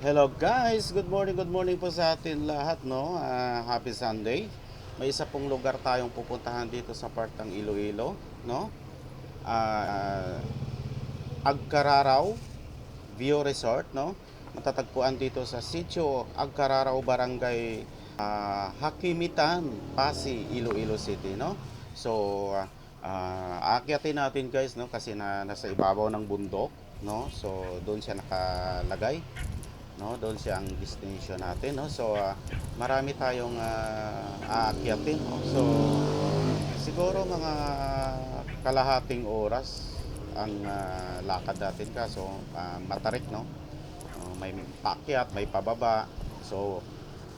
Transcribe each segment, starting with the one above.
Hello guys, good morning, good morning po sa atin lahat, no? Ah, happy Sunday. May isa pong lugar tayong pupuntahan dito sa part ng Iloilo, no? Ah, Agcararaw View Resort, no? Matatagpuan dito sa Sitio Agcararaw Barangay ah, Hakimitan, Pasi, Iloilo City, no? So, ah, ah, aakyatin natin guys, no? Kasi na, nasa ibabaw ng bundok, no? So, doon siya nakalagay no? Doon siya ang destination natin no? So ah, marami tayong uh, aakyatin no? so siguro mga kalahating oras ang ah, lakad natin. Kaso ah, matarik no? Oh, may paakyat may pababa. So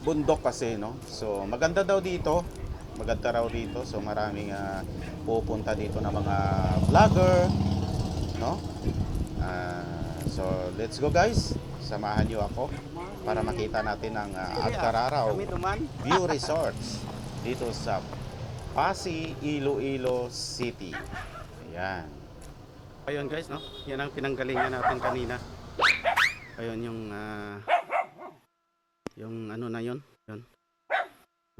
bundok kasi no? So maganda daw dito. Maganda raw dito. So maraming ah, pupunta dito na mga vlogger no? Ah, so let's go guys samahan niyo ako para makita natin ang uh, Kami duman. View Resorts dito sa Pasig, Iloilo City. Ayan. Ayun guys, no? Yan ang pinanggalingan natin kanina. Ayun yung ah, yung ano na yon, yun.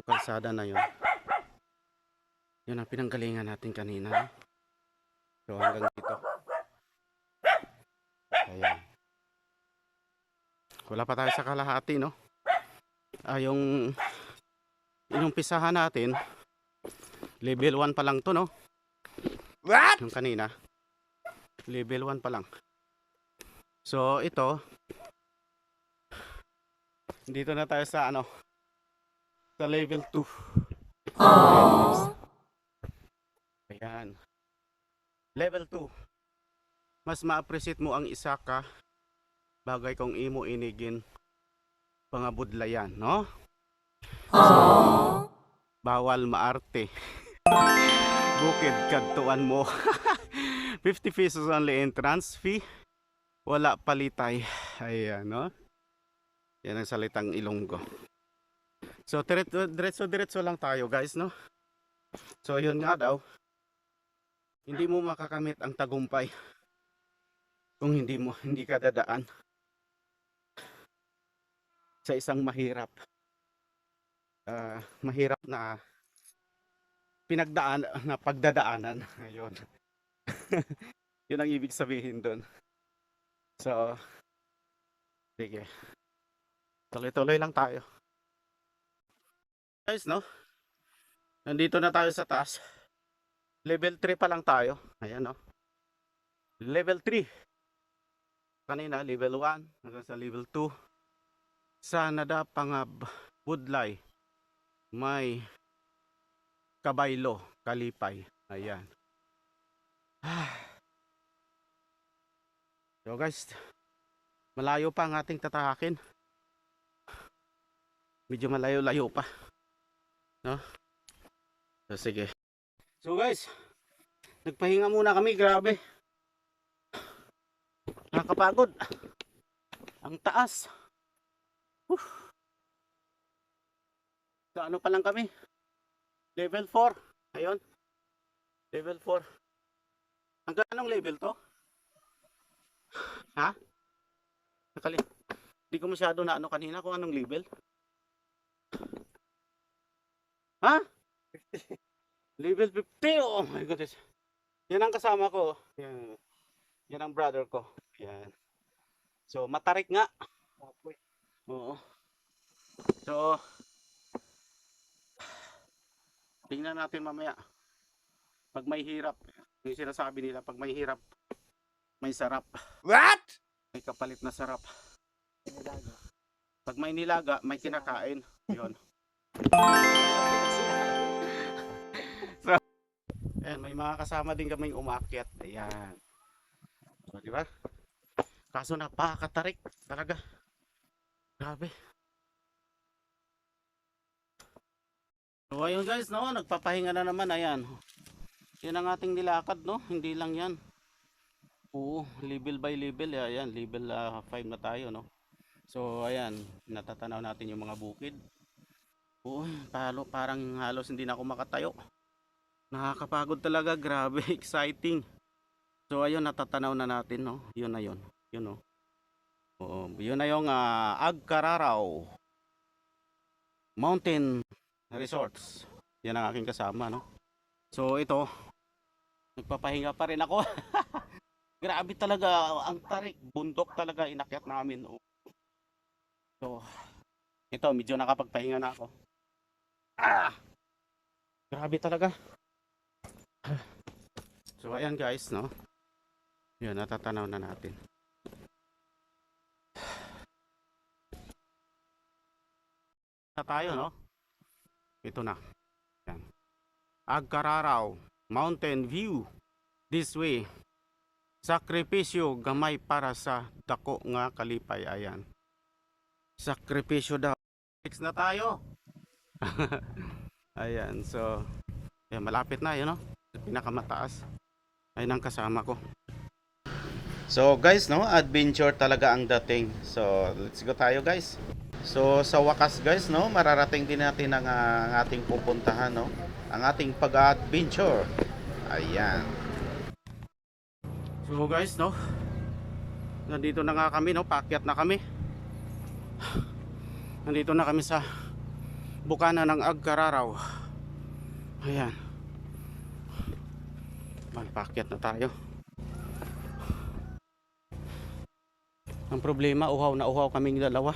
Yung kalsada na yon. Yan ang pinanggalingan natin kanina. No? So hanggang dito. Ayan. Wala pa tayo sa kalahati, no? Ah, yung inumpisahan natin, level 1 pa lang to, no? What? Yung kanina. Level 1 pa lang. So, ito, dito na tayo sa ano, sa level 2. Ayan. Level 2. Mas ma-appreciate mo ang isa ka bagay kung imo inigin pangabudlayan, no? So, bawal maarte. Bukid kadtuan mo. 50 pesos only entrance fee. Wala palitay. Ayan, no? Yan ang salitang Ilonggo. So, diretso, diretso, diretso lang tayo, guys, no? So, yun nga daw. Hindi mo makakamit ang tagumpay kung hindi mo, hindi ka dadaan sa isang mahirap. ah, mahirap na pinagdaan na pagdadaanan. Ayun. Yun ang ibig sabihin doon. So, sige. Tuloy-tuloy lang tayo. Guys, no? Nandito na tayo sa taas. Level 3 pa lang tayo. Ayan, no? Level 3. Kanina, level 1. Hanggang sa level 2. Sa Nadapangab, Budlay, may Kabaylo, Kalipay. Ayan. So guys, malayo pa ang ating tatahakin. Medyo malayo-layo pa. No? So sige. So guys, nagpahinga muna kami, grabe. Nakakapagod. Ang taas. Whew. Sa ano pa lang kami? Level 4. Ayun. Level 4. Hanggang anong level to? Ha? Nakali. Hindi ko masyado na ano kanina kung anong level. Ha? level 50. Oh my goodness. Yan ang kasama ko. Yan. Yan ang brother ko. Yan. So, matarik nga. Oo. So, tingnan natin mamaya. Pag may hirap, yung sinasabi nila, pag may hirap, may sarap. What? May kapalit na sarap. Pag may nilaga, may kinakain. Yun. so, ayan, may mga kasama din kaming umakyat. Ayan. So, di ba? Kaso napakatarik talaga. Grabe. So ayun guys, no, nagpapahinga na naman, ayan. Yan ang ating nilakad, no? Hindi lang yan. Oo, level by level, ayan, level 5 na tayo, no? So ayan, natatanaw natin yung mga bukid. Oo, palo, parang halos hindi na ako makatayo. Nakakapagod talaga, grabe, exciting. So ayun, natatanaw na natin, no? Yun na yun, yun, no? Oo, yun na yung ah, Agcararaw Mountain Resorts. Yan ang aking kasama, no? So ito, nagpapahinga pa rin ako. Grabe talaga ang tarik, bundok talaga inakyat namin. oh. So, ito medyo nakapagpahinga na ako. Ah! Grabe talaga. So ayan guys, no? Yun, natatanaw na natin. Na tayo, no? Ito na. Yan. Agcararaw Mountain View. This way. Sakripisyo gamay para sa dako nga kalipay ayan. Sakripisyo daw. Fix na tayo. ayan, so ayan, malapit na yun, no? Pinakamataas. Ayun ang kasama ko. So guys, no, adventure talaga ang dating. So let's go tayo guys. So sa wakas guys, no, mararating din natin ang, ang ating pupuntahan, no. Ang ating pag-adventure. Ayan. So guys, no. Nandito na nga kami, no, pakyat na kami. Nandito na kami sa bukana ng Agcararaw. Ayan. Pakyat na tayo. Ang problema, uhaw na uhaw kaming dalawa.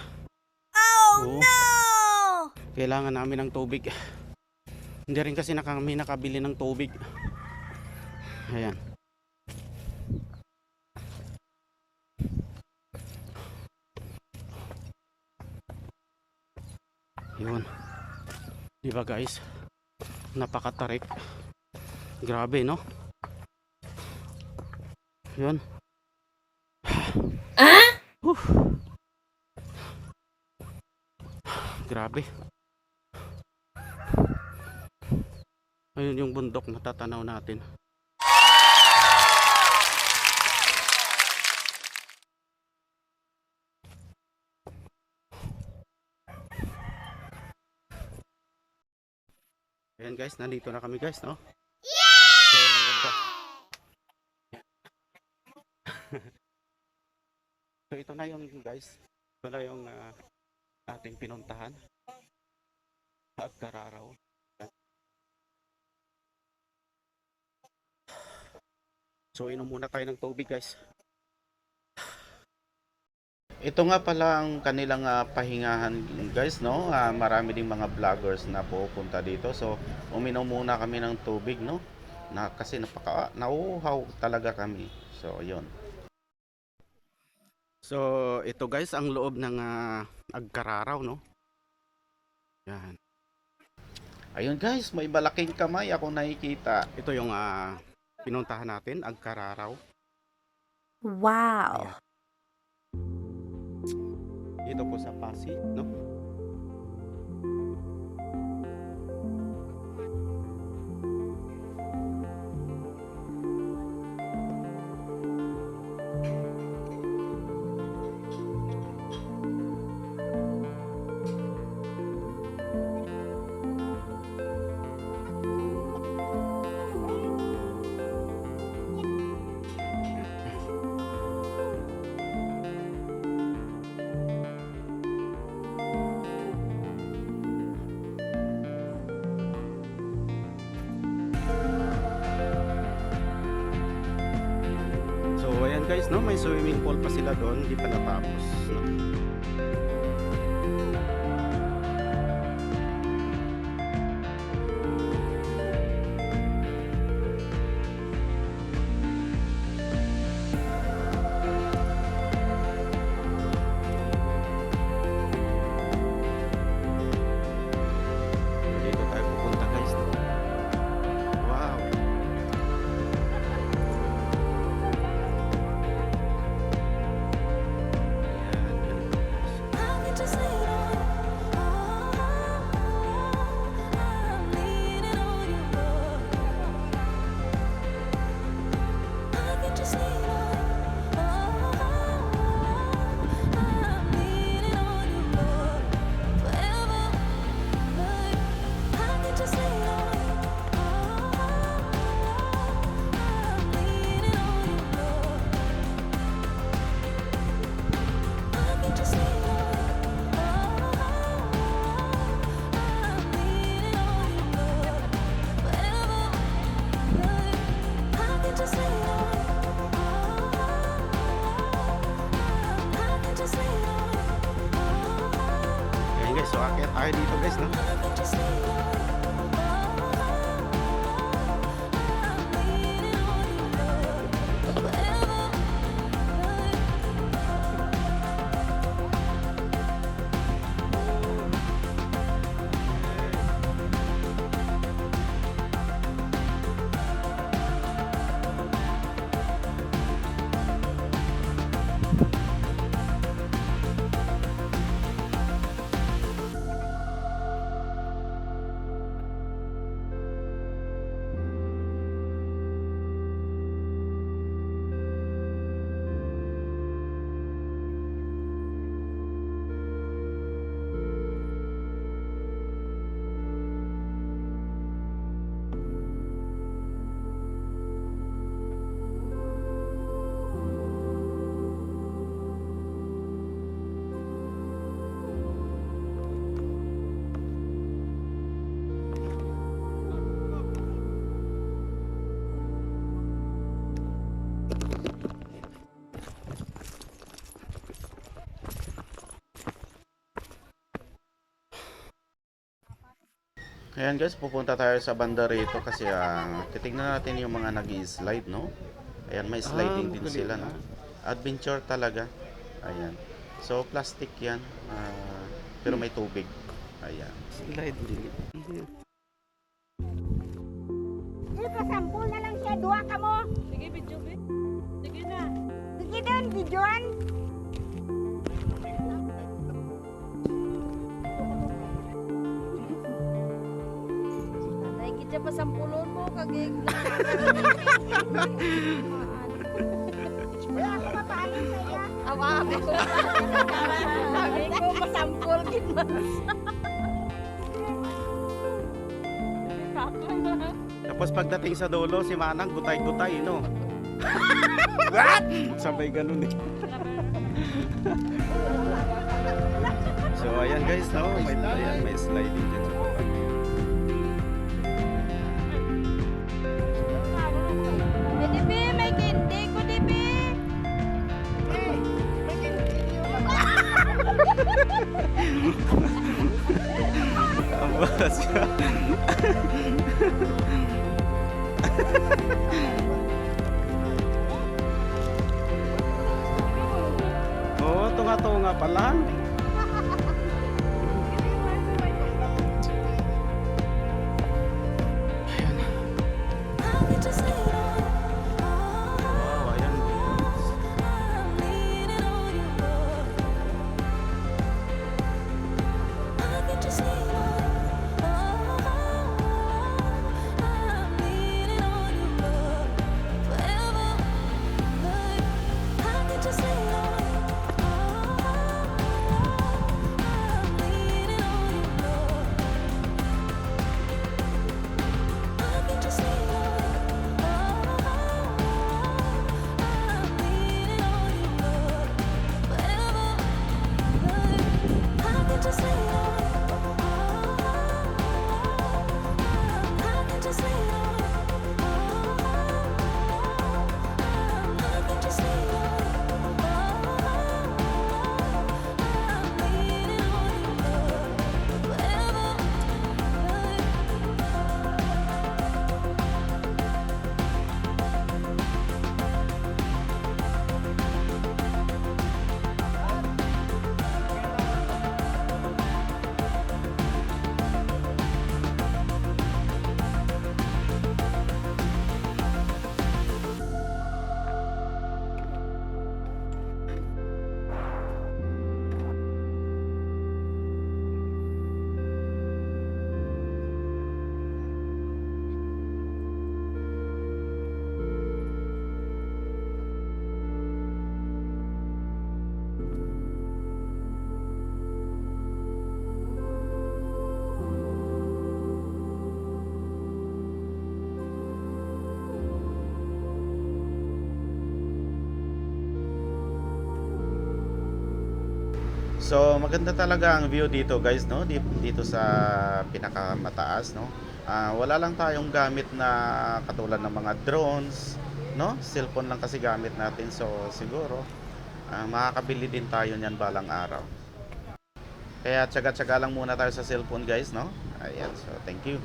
Oh no! Kailangan namin ng tubig. Hindi rin kasi kami nakabili ng tubig. Ayan. Yun. Di ba guys? Napakatarik. Grabe no? Yun. Ah? Whew. Grabe. Ayun yung bundok matatanaw natin. Ayan guys, nandito na kami guys, no? So, ang ganda. so ito na yung guys. Ito na yung ah, ating pinuntahan. At Kararaw. So inom muna tayo ng tubig guys. Ito nga pala ang kanilang ah, pahingahan guys no. Ah, marami ding mga vloggers na pupunta dito. So uminom muna kami ng tubig no. Na, kasi napaka nauuhaw talaga kami. So yun. So ito guys ang loob ng ah, Agkararaw no. Yan. Ayun guys, may malaking kamay ako nakikita. Ito yung ah, pinuntahan natin, Agkararaw. Wow. Dito po sa Pasig, no? Guys, no, may swimming pool pa sila doon, hindi pa natapos. No? So, akit tayo dito guys, no? Ayan guys, pupunta tayo sa banda rito kasi ah, titignan natin yung mga nag slide no? Ayan, may sliding Ah, din sila, no? Adventure talaga. Ayan. So, plastic yan. ah, pero may tubig. Ayan. Slide din. Dito, sampul na lang siya. Dua ka mo. Sige, video. Sige na. Sige doon, videoan. Kita pa sampulon mo. Kagig. Wala ako mapaalim sa iya. Awa, sabi ko. Sabi ko, masampul kinmas. Tapos pagdating sa dulo, si Manang gutay-gutay, no? What? Sabay ganun eh. so, ayan guys, no? May, ayan, may sliding dyan. Ang balas ka. Oo, tunga-tunga pa lang. So maganda talaga ang view dito guys no dito sa pinakamataas no. Uh, wala lang tayong gamit na katulad ng mga drones no. Cellphone lang kasi gamit natin so siguro uh, makakabili din tayo niyan balang araw. Kaya tsaga-tsaga lang muna tayo sa cellphone guys no. Ayan so thank you.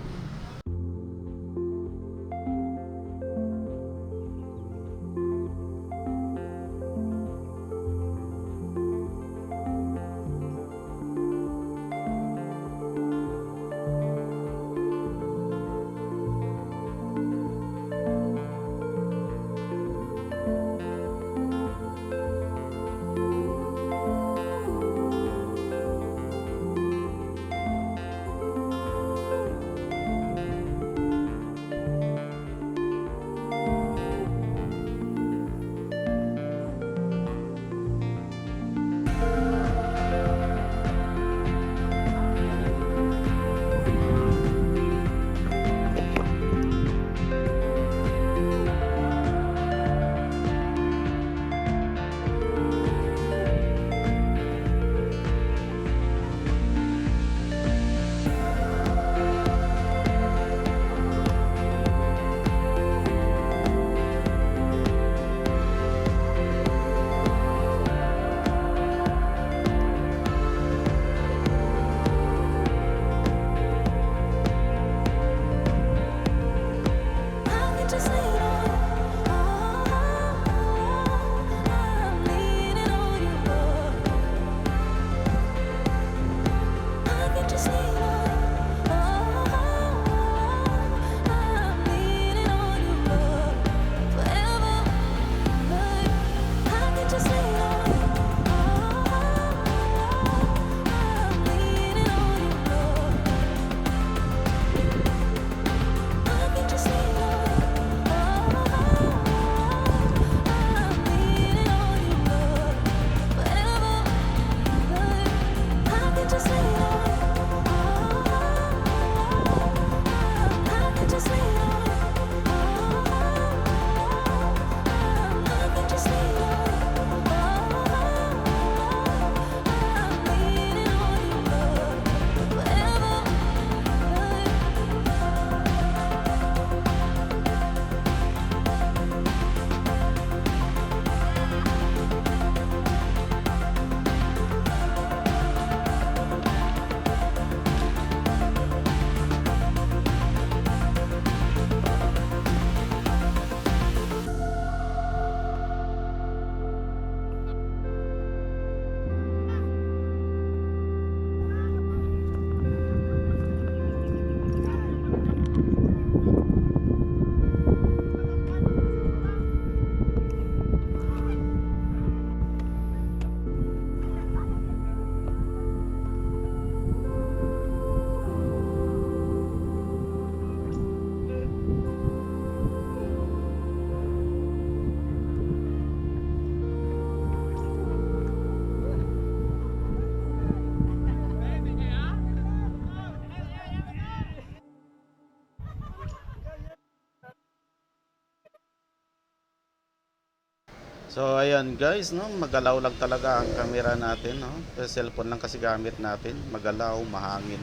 So ayan guys, no, magalaw lang talaga ang camera natin, no. Pero cellphone lang kasi gamit natin, magalaw, mahangin.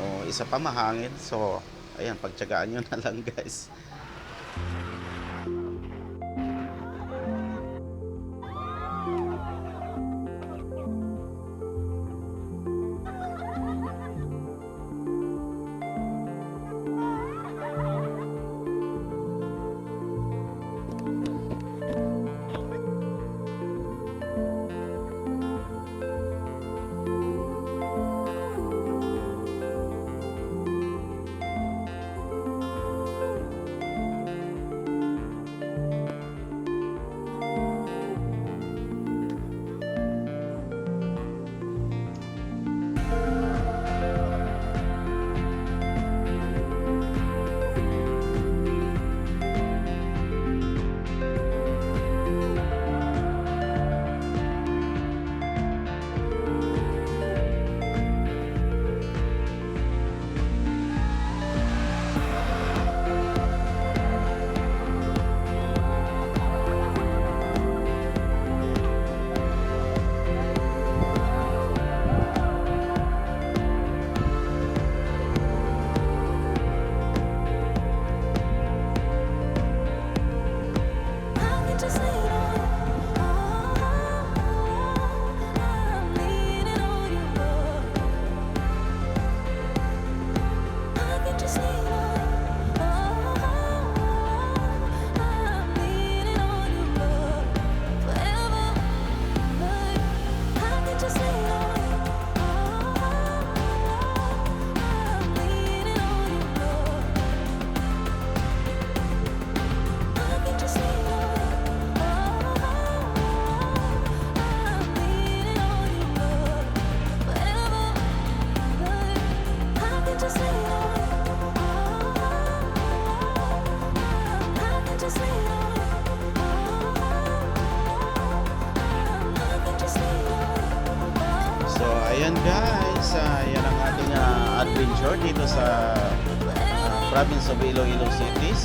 O, isa pa mahangin. So ayan, pagtiyagaan niyo na lang guys.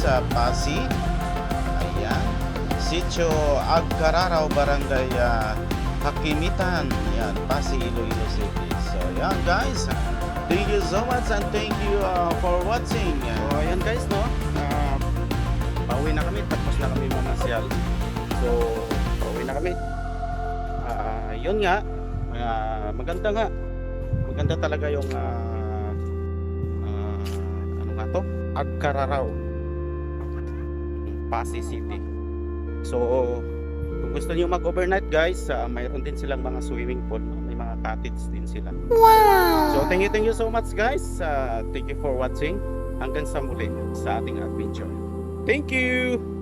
Sa Pasig. Ayan. Sitio Agcararaw, Barangay ah, Hakimitan. Yan, Pasig, Iloilo City. So, ayan guys. Thank you so much and thank you ah, for watching. So, ayan guys, no? Ah, pauwi na kami. Tapos na kami mamasyal. So, pauwi na kami. Ah, yun nga. Ah, maganda nga. Maganda talaga yung ah, ano nga to? Agcararaw. Pasig City. So, kung gusto niyo mag-overnight guys, ah, mayroon din silang mga swimming pool. no? May mga cottage din sila. Wow! So, thank you, thank you so much guys. Ah, thank you for watching. Hanggang sa muli sa ating adventure. Thank you!